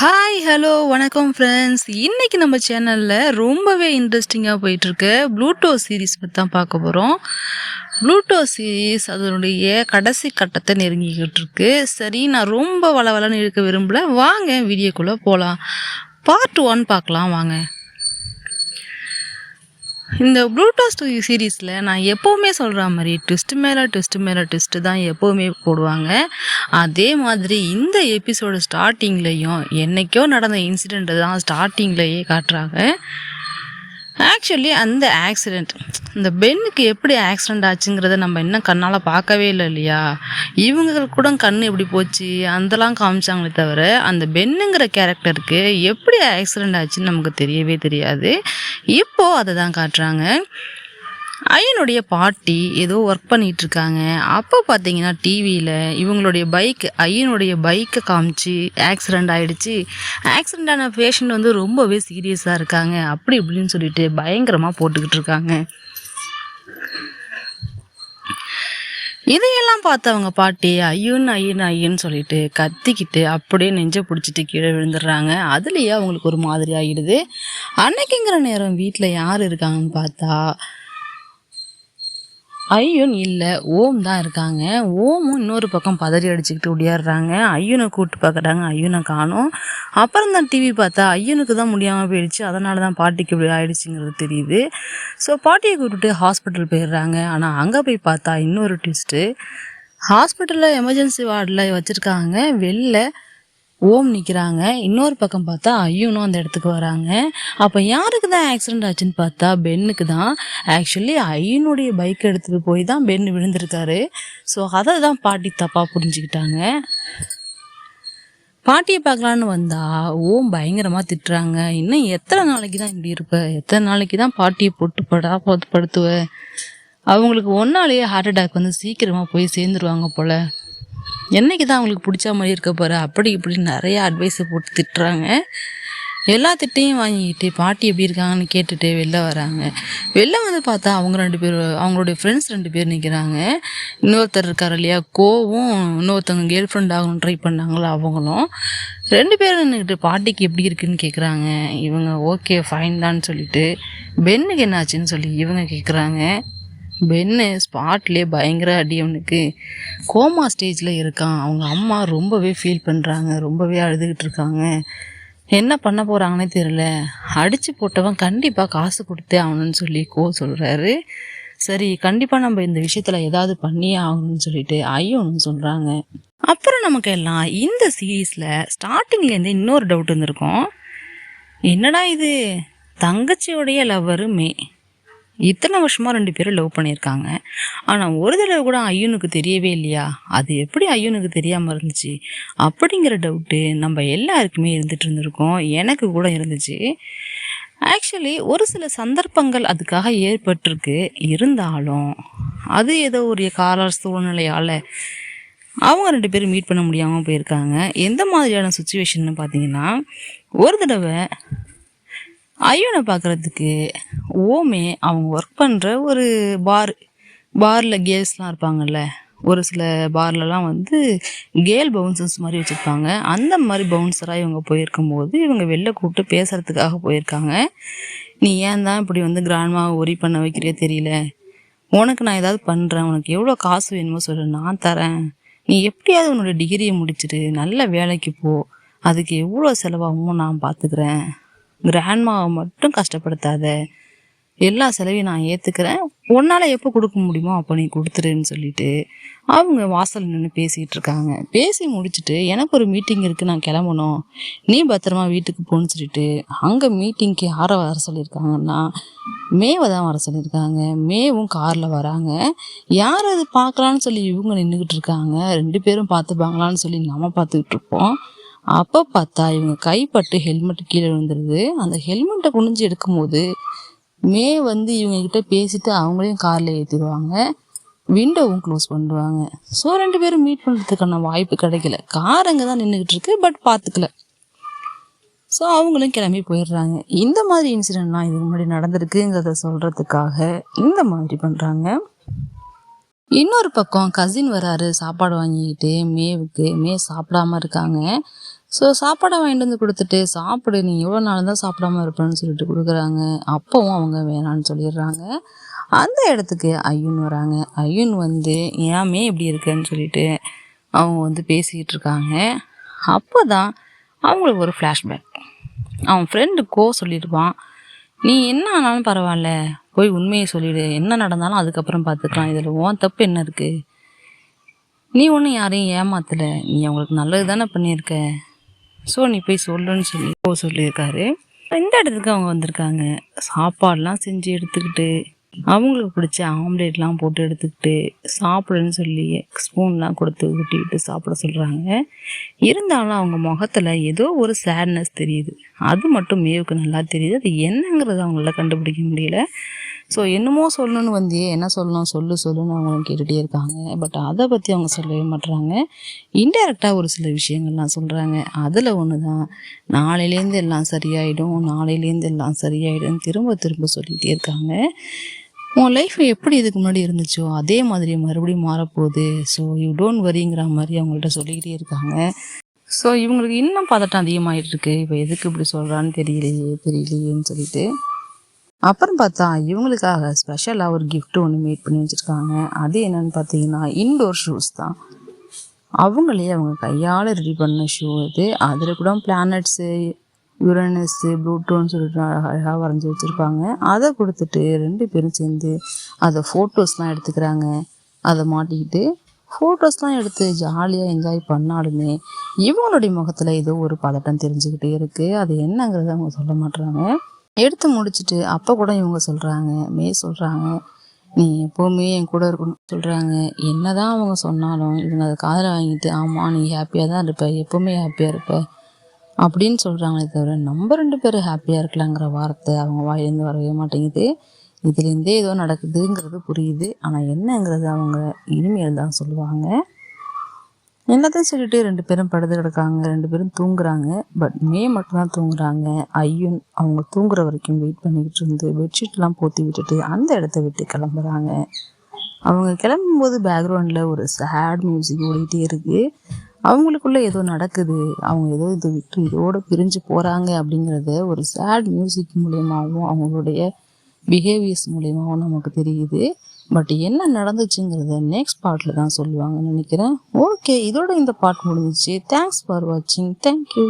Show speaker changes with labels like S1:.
S1: Hi hello வணக்கம் friends இன்றைக்கி நம்ம சேனலில் ரொம்பவே இன்ட்ரெஸ்டிங்காக போயிட்டுருக்கு ப்ளூட்டோ சீரிஸ் பற்றி தான் பார்க்க போகிறோம் ப்ளூட்டோ சீரிஸ் அதனுடைய கடைசி கட்டத்தை நெருங்கிக்கிட்டு இருக்கு சரி நான் ரொம்ப வளவலன்னு இருக்க விரும்பல. வாங்க வீடியோக்குள்ளே போகலாம் பார்ட் ஒன் பார்க்கலாம் வாங்க. இந்த ப்ளூட்டோஸ் சீரீஸில் நான் எப்போவுமே சொல்கிற மாதிரி ட்விஸ்ட் மேலே ட்விஸ்ட் மேலே ட்விஸ்ட்டு தான் எப்போவுமே போடுவாங்க. அதே மாதிரி இந்த எபிசோடு ஸ்டார்டிங்லேயும் என்னைக்கோ நடந்த இன்சிடெண்ட்டு தான் ஸ்டார்டிங்லேயே காட்டுறாங்க. ஆக்சுவலி அந்த ஆக்சிடெண்ட் இந்த பெண்ணுக்கு எப்படி ஆக்சிடெண்ட் ஆச்சுங்கிறத நம்ம இன்னும் கண்ணால் பார்க்கவே இல்லை இல்லையா? இவங்க கூட கண் எப்படி போச்சு அதெல்லாம் காமிச்சாங்களே தவிர அந்த பென்னுங்கிற கேரக்டருக்கு எப்படி ஆக்சிடெண்ட் ஆச்சுன்னு நமக்கு தெரியவே தெரியாது. இப்போது அதை தான் காட்டுறாங்க. ஐயனுடைய பாட்டி ஏதோ ஒர்க் பண்ணிட்டு இருக்காங்க அப்போ பார்த்தீங்கன்னா டிவியில் இவங்களுடைய பைக் ஐயனுடைய பைக்கை காமிச்சு ஆக்சிடெண்ட் ஆயிடுச்சு. ஆக்சிடெண்ட் ஆன பேஷண்ட் வந்து ரொம்பவே சீரியஸாக இருக்காங்க. அப்படி இப்படின்னு சொல்லிட்டு பயங்கரமாக போட்டுக்கிட்டு இருக்காங்க. இதையெல்லாம் பார்த்தவங்க பாட்டி ஐயன்னு ஐயன்னு ஐயன்னு சொல்லிட்டு கத்திக்கிட்டு அப்படியே நெஞ்சை பிடிச்சிட்டு கீழே விழுந்துடுறாங்க. அதுலேயே அவங்களுக்கு ஒரு மாதிரி ஆகிடுது அன்னைக்குங்கிற நேரம் வீட்டில் யார் இருக்காங்கன்னு பார்த்தா ஐயன் இல்லை ஓம் தான் இருக்காங்க. ஓமும் இன்னொரு பக்கம் பதறி அடிச்சுக்கிட்டு ஒடியாடுறாங்க ஐயனை கூப்பிட்டு பார்க்குறாங்க ஐயனை காணும். அப்புறம் தான் டிவி பார்த்தா ஐயனுக்கு தான் முடியாமல் போயிடுச்சு. அதனால தான் பாட்டிக்கு இப்படி ஆயிடுச்சுங்கிறது தெரியுது. ஸோ பாட்டியை கூப்பிட்டுட்டு ஹாஸ்பிட்டல் போயிடுறாங்க. ஆனால் அங்கே போய் பார்த்தா இன்னொரு ட்விஸ்ட்டு ஹாஸ்பிட்டலில் எமர்ஜென்சி வார்டில் வச்சுருக்காங்க. வெளில ஓம் நிற்கிறாங்க இன்னொரு பக்கம் பார்த்தா ஐயனும் அந்த இடத்துக்கு வராங்க. அப்போ யாருக்கு தான் ஆக்சிடென்ட் ஆச்சுன்னு பார்த்தா பென்னுக்கு தான் ஆக்சுவலி ஐயனுடைய பைக் எடுத்துகிட்டு போய் தான் பென் விழுந்திருக்காரு. ஸோ அதை தான் பாட்டி தப்பாக புரிஞ்சுக்கிட்டாங்க. பாட்டியை பார்க்கலான்னு வந்தா ஓம் பயங்கரமாக திட்டுறாங்க. இன்னும் எத்தனை நாளைக்கு தான் இப்படி இருப்ப? எத்தனை நாளைக்கு தான் பாட்டியை போட்டு படா போட்டு படுத்துவ? அவங்களுக்கு ஒன்னாலேயே ஹார்ட் அட்டாக் வந்து சீக்கிரமாக போய் சேர்ந்துருவாங்க போல். என்னைக்கு தான் அவங்களுக்கு பிடிச்ச மாதிரி இருக்க போகிற அப்படி இப்படி நிறைய அட்வைஸை போட்டு திட்டுறாங்க. எல்லா திட்டையும் வாங்கிக்கிட்டு பாட்டி எப்படி இருக்காங்கன்னு கேட்டுட்டு வெளில வராங்க. வெளில வந்து பார்த்தா அவங்க ரெண்டு பேர் அவங்களுடைய ஃப்ரெண்ட்ஸ் ரெண்டு பேர் நிற்கிறாங்க இன்னொருத்தர் இருக்கார் இல்லையா கோவும். இன்னொருத்தவங்க கேர்ள் ஃப்ரெண்ட் ஆகணும் ட்ரை பண்ணாங்களோ அவங்களும். ரெண்டு பேரும் நின்றுக்கிட்டு பாட்டிக்கு எப்படி இருக்குன்னு கேட்குறாங்க இவங்க ஓகே ஃபைன் தான் சொல்லிட்டு பென்னுக்கு என்னாச்சுன்னு சொல்லி இவங்க கேட்குறாங்க பென்னு ஸ்பாட்லேயே பயங்கர அடி அவனுக்கு. கோமா ஸ்டேஜில் இருக்கான். அவங்க அம்மா ரொம்பவே ஃபீல் பண்ணுறாங்க ரொம்பவே அழுதுகிட்டு இருக்காங்க. என்ன பண்ண போகிறாங்கன்னே தெரில அடித்து போட்டவன் கண்டிப்பாக காசு கொடுத்தே ஆகணும்னு சொல்லி கோ சொல்கிறாரு சரி கண்டிப்பாக நம்ம இந்த விஷயத்தில் ஏதாவது பண்ணியே ஆகணும்னு சொல்லிட்டு ஐயோன்னு சொல்கிறாங்க அப்புறம் நமக்கு எல்லாம் இந்த சீரீஸில் ஸ்டார்டிங்லேருந்து இன்னொரு டவுட் இருந்திருக்கும் என்னடா இது? தங்கச்சியோடைய லவ்வருமே இத்தனை வருஷமாக ரெண்டு பேரும் லவ் பண்ணியிருக்காங்க. ஆனால் ஒரு தடவை கூட ஐயனுக்கு தெரியவே இல்லையா? அது எப்படி ஐயனுக்கு தெரியாமல் இருந்துச்சு? அப்படிங்கிற டவுட்டு நம்ம எல்லாருக்குமே இருந்துகிட்டு இருந்திருக்கோம். எனக்கு கூட இருந்துச்சு. ஆக்சுவலி ஒரு சில சந்தர்ப்பங்கள் அதுக்காக ஏற்பட்டிருக்கு. இருந்தாலும் அது ஏதோ ஒரு கால சூழ்நிலையால் அவங்க ரெண்டு பேரும் மீட் பண்ண முடியாமல் போயிருக்காங்க. எந்த மாதிரியான சுச்சுவேஷன்னு பார்த்தீங்கன்னா ஒரு தடவை ஐயனை பார்க்குறதுக்கு ஓமே அவங்க ஒர்க் பண்ணுற ஒரு பார் பாரில் கேர்ள்ஸ்லாம் இருப்பாங்கல்ல. ஒரு சில பார்லலாம் வந்து கேல் பவுன்சர்ஸ் மாதிரி வச்சுருப்பாங்க. அந்த மாதிரி பவுன்சராக இவங்க போயிருக்கும்போது இவங்க வெளில கூப்பிட்டு பேசுகிறதுக்காக போயிருக்காங்க. நீ ஏன் தான் இப்படி வந்து கிராண்ட்மாவை ஒரி பண்ண வைக்கிறியோ தெரியல. உனக்கு நான் ஏதாவது பண்ணுறேன் உனக்கு எவ்வளோ காசு வேணுமோ சொல்லு. நான் தரேன். நீ எப்படியாவது உன்னோட டிகிரியை முடிச்சுட்டு நல்ல வேலைக்கு போ. அதுக்கு எவ்வளோ செலவாகுமோ நான் பார்த்துக்கிறேன் கிராண்ட்மாவை மட்டும் கஷ்டப்படுத்தாத. எல்லா செலவையும் நான் ஏற்றுக்கிறேன் உன்னால் எப்போ கொடுக்க முடியுமோ அப்போ நீ கொடுத்துருன்னு சொல்லிட்டு அவங்க வாசல் நின்று பேசிகிட்டு இருக்காங்க. பேசி முடிச்சுட்டு எனக்கு ஒரு மீட்டிங் இருக்குது நான் கிளம்பணும். நீ பத்திரமா வீட்டுக்கு போகணுன்னு சொல்லிட்டு அங்கே மீட்டிங்க்கு யாரை வர சொல்லியிருக்காங்கன்னா மேவை தான் வர சொல்லியிருக்காங்க. மேவும் காரில் வராங்க. யார் அது பார்க்கலான்னு சொல்லி இவங்க நின்றுக்கிட்டு இருக்காங்க. ரெண்டு பேரும் பார்த்துப்பாங்களான்னு சொல்லி நம்ம பார்த்துக்கிட்டு இருப்போம். அப்போ பார்த்தா இவங்க கைப்பட்டு ஹெல்மெட் கீழே விழுந்துருது. அந்த ஹெல்மெட்டை குனிஞ்சு எடுக்கும்போது மே வந்து இவங்க கிட்ட பேசிட்டு அவங்களையும் காரில் ஏற்றிடுவாங்க விண்டோவும் க்ளோஸ் பண்ணுவாங்க ஸோ ரெண்டு பேரும் மீட் பண்ணுறதுக்கான வாய்ப்பு கிடைக்கல. கார் அங்கே தான் நின்றுக்கிட்டு இருக்கு பட் பார்த்துக்கல. ஸோ அவங்களும் கிளம்பி போயிடுறாங்க. இந்த மாதிரி இன்சிடென்ட்லாம் இதுக்கு முன்னாடி நடந்திருக்குங்கிறத சொல்கிறதுக்காக இந்த மாதிரி பண்ணுறாங்க இன்னொரு பக்கம் கசின் வராரு சாப்பாடு வாங்கிக்கிட்டு மேவுக்கு மே சாப்பிடாம இருக்காங்க. ஸோ சாப்பாடை வாங்கிட்டு வந்து கொடுத்துட்டு சாப்பிடு நீ எவ்வளோ நாள் தான் சாப்பிடாம இருப்பேன்னு சொல்லிட்டு கொடுக்குறாங்க. அப்பவும் அவங்க வேணான்னு சொல்லிடுறாங்க. அந்த இடத்துக்கு ஐயன் வராங்க. ஐயன் வந்து ஏமே இப்படி இருக்குன்னு சொல்லிட்டு அவங்க வந்து பேசிக்கிட்டு இருக்காங்க. அப்போ தான் அவங்களுக்கு ஒரு ஃப்ளாஷ்பேக் அவன் ஃப்ரெண்டு கோ சொல்லியிருப்பான். நீ என்ன ஆனாலும் பரவாயில்ல. போய் உண்மையை சொல்லிடு. என்ன நடந்தாலும் அதுக்கப்புறம் பார்த்துக்கலாம். இதில் உன் தப்பு என்ன இருக்குது நீ ஒன்றும் யாரையும் ஏமாத்தலை. நீ அவங்களுக்கு நல்லது தானே பண்ணியிருக்க? ஸோ நீ போய் சொல்லுன்னு சொல்லி போ சொல்லியிருக்காரு. இந்த இடத்துக்கு அவங்க வந்திருக்காங்க. சாப்பாடெலாம் செஞ்சு எடுத்துக்கிட்டு அவங்களுக்கு பிடிச்ச ஆம்லேட்லாம் போட்டு எடுத்துக்கிட்டு சாப்பிடுன்னு சொல்லி ஸ்பூன்லாம் கொடுத்து ஊட்டிக்கிட்டு சாப்பிட சொல்கிறாங்க இருந்தாலும் அவங்க முகத்தில் ஏதோ ஒரு சேட்னஸ் தெரியுது. அது மட்டும் மேவுக்கு நல்லா தெரியுது. அது என்னங்கிறது அவங்களால கண்டுபிடிக்க முடியல. ஸோ என்னமோ சொல்லணும்னு வந்தியே என்ன சொல்லணும் சொல்லு சொல்லுன்னு அவங்க கேட்டுகிட்டே இருக்காங்க. பட் அதை பற்றி அவங்க சொல்லவே மாட்டுறாங்க இன்டெரக்டாக ஒரு சில விஷயங்கள்லாம் சொல்கிறாங்க அதில் ஒன்று தான் நாளையிலேருந்து எல்லாம் சரியாயிடும். நாளையிலேருந்து எல்லாம் சரியாயிடும். திரும்ப திரும்ப சொல்லிகிட்டே இருக்காங்க. உன் லைஃப் எப்படி இதுக்கு முன்னாடி இருந்துச்சோ அதே மாதிரி மறுபடியும் மாறப்போகுது. ஸோ யூ டோன்ட் வரிங்கிற மாதிரி அவங்கள்ட்ட சொல்லிக்கிட்டே இருக்காங்க. ஸோ இவங்களுக்கு இன்னும் பதட்டம் அதிகமாகிட்டு இருக்கு. இப்போ எதுக்கு இப்படி சொல்கிறான்னு தெரியலையே தெரியலையேன்னு சொல்லிட்டு. அப்புறம் பார்த்தா இவங்களுக்காக ஸ்பெஷலாக ஒரு கிஃப்ட் ஒன்று மேட் பண்ணி வச்சுருக்காங்க. அது என்னென்னு பார்த்தீங்கன்னா இன்டோர் ஷூஸ் தான். அவங்களே அவங்க கையால் ரெடி பண்ண ஷூ இது. அதில் கூட பிளானட்ஸு யுரனஸ்ஸு ப்ளூட்டோன்னு சொல்லிட்டு அழகாக வரைஞ்சி வச்சுருப்பாங்க. அதை கொடுத்துட்டு ரெண்டு பேரும் சேர்ந்து அதை ஃபோட்டோஸ்லாம் எடுத்துக்கிறாங்க. அதை மாட்டிக்கிட்டு ஃபோட்டோஸ்லாம் எடுத்து ஜாலியாக என்ஜாய் பண்ணாலுமே இவங்களுடைய முகத்தில் ஏதோ ஒரு பதட்டம் தெரிஞ்சுக்கிட்டே இருக்குது அது என்னங்கிறத அவங்க சொல்ல மாட்டுறாங்க எடுத்து முடிச்சுட்டு அப்போ கூட இவங்க சொல்கிறாங்க மே சொல்கிறாங்க நீ எப்போவுமே என் கூட இருக்கணும் சொல்கிறாங்க என்னதான் அவங்க சொன்னாலும் இவங்க அதை காதில் வாங்கிட்டு ஆமாம் நீ ஹாப்பியாக தான் இருப்ப எப்போவுமே ஹாப்பியாக இருப்ப அப்படின்னு சொல்கிறாங்களே தவிர நம்ம ரெண்டு பேரும் ஹாப்பியாக இருக்கலாங்கிற வார்த்தை அவங்க வாயிலேருந்து வரவே மாட்டேங்குது. இதுலேருந்தே ஏதோ நடக்குதுங்கிறது புரியுது. ஆனால் என்னங்கிறது அவங்க இனிமேல் தான் சொல்லுவாங்க. எல்லாத்தையும் சொல்லிட்டு ரெண்டு பேரும் படுத்து கிடக்காங்க ரெண்டு பேரும் தூங்குறாங்க. பட் மே மட்டும்தான் தூங்குறாங்க. ஐயன் அவங்க தூங்குற வரைக்கும் வெயிட் பண்ணிக்கிட்டு இருந்து பெட்ஷீட்லாம் போத்தி விட்டுட்டு அந்த இடத்த விட்டு கிளம்புறாங்க. அவங்க கிளம்பும்போது பேக்ரவுண்டில் ஒரு சேட் மியூசிக் ஓடிக்கிட்டே இருக்கு. அவங்களுக்குள்ள ஏதோ நடக்குது. அவங்க ஏதோ இதை விட்டு இதோடு பிரிஞ்சு போகிறாங்க அப்படிங்கிறத ஒரு சேட் மியூசிக் மூலியமாகவும் அவங்களுடைய பிஹேவியர்ஸ் மூலியமாகவும் நமக்கு தெரியுது. பட் என்ன நடந்துச்சுங்கிறத நெக்ஸ்ட் பார்ட்டில் தான் சொல்லுவாங்கன்னு நினைக்கிறேன். ஓகே இதோட இந்த பார்ட் முடிஞ்சிச்சு. தேங்க்ஸ் ஃபார் வாட்சிங் தேங்க்யூ